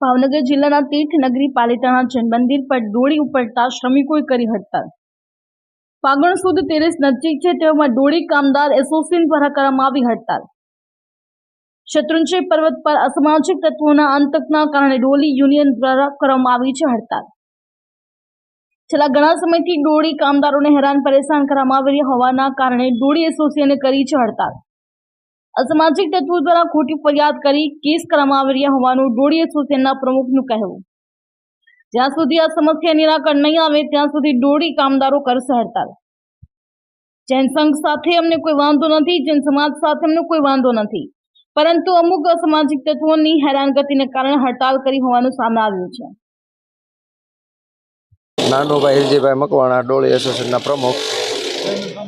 ભાવનગર જિલ્લાના તીર્થનગરી પાલિતાણા જૈન પર દોડી ઉપડતા શ્રમિકોએ કરી હડતાલ. ફાગણ સુદ તેરેસ નજીક છે તેવામાં દોડી કામદાર એસોસિએશન દ્વારા કરવામાં આવી હડતાલ. શત્રુંજય પર્વત પર અસામાજિક તત્વોના અંતકના કારણે ડોલી યુનિયન દ્વારા કરવામાં આવી છે હડતાલ. છેલ્લા ઘણા સમયથી ડોળી કામદારોને હેરાન પરેશાન કરવામાં આવી હોવાના કારણે ડોળી એસોસિએશને કરી છે હડતાલ. અસામાજિક તત્વો દ્વારા ખોટી ફરિયાદ કરી કેસ કરવામાં આવી રહ્યા હોવાનું ડોળી એસોસિએશનના પ્રમુખનું કહેવું. જ્યાં સુધી આ સમસ્યા નિરાકરણ નહીં આવે, ત્યાં સુધી ડોળી કામદારો કરશે હડતાલ જૈન સંઘ સાથે અમને કોઈ વાંધો નથી, જૈન સમાજ સાથે અમને કોઈ વાંધો નથી. પરંતુ અમુક અસામાજિક તત્વોની હેરાનગતિને કારણે હડતાલ કરી હોવાનું સામે આવ્યું છે. નાનુભાઈ હિરજીભાઈ મકવાણા, ડોળી એસોસિએશનના પ્રમુખ.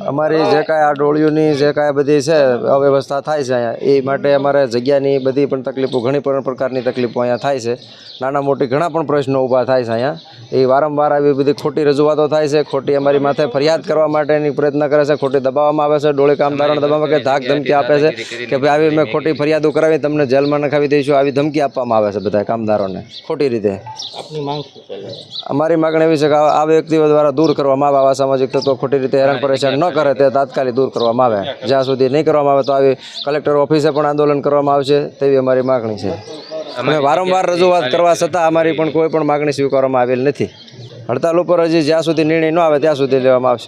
અમારી જે કાંઈ આ ડોળીઓની જે કાંઈ બધી છે અવ્યવસ્થા થાય છે અહીંયા એ માટે અમારે જગ્યાની બધી પણ તકલીફો ઘણી પણ પ્રકારની તકલીફો અહીંયા થાય છે. નાના મોટી ઘણા પણ પ્રશ્નો ઊભા થાય છે અહીંયા. એ વારંવાર આવી બધી ખોટી રજૂઆતો થાય છે ખોટી અમારી માથે ફરિયાદ કરવા માટેની પ્રયત્ન કરે છે ખોટી દબાવવામાં આવે છે ડોળી કામદારોને દબાવવામાં કે ધાક ધમકી આપે છે કે ભાઈ આવી મેં ખોટી ફરિયાદો કરાવી તમને જેલમાં નખાવી દઈશું આવી ધમકી આપવામાં આવે છે બધા કામદારોને ખોટી રીતે. અમારી માગણી એવી છે કે આ વ્યક્તિઓ દ્વારા દૂર કરવામાં આવે આવા સામાજિક તત્વો ખોટી રીતે હેરાન પરેશાન ન કરે તે તાત્કાલિક દૂર કરવામાં આવે. જ્યાં સુધી નહીં કરવામાં આવે તો આવી કલેક્ટર ઓફિસે પણ આંદોલન કરવામાં આવશે તેવી અમારી માગણી છે. અમે વારંવાર રજૂઆત કરવા છતાં અમારી પણ કોઈ પણ માગણી સ્વીકારવામાં આવેલ નથી. હડતાલ ઉપર હજી જ્યાં સુધી નિર્ણય ન આવે ત્યાં સુધી લેવામાં આવશે.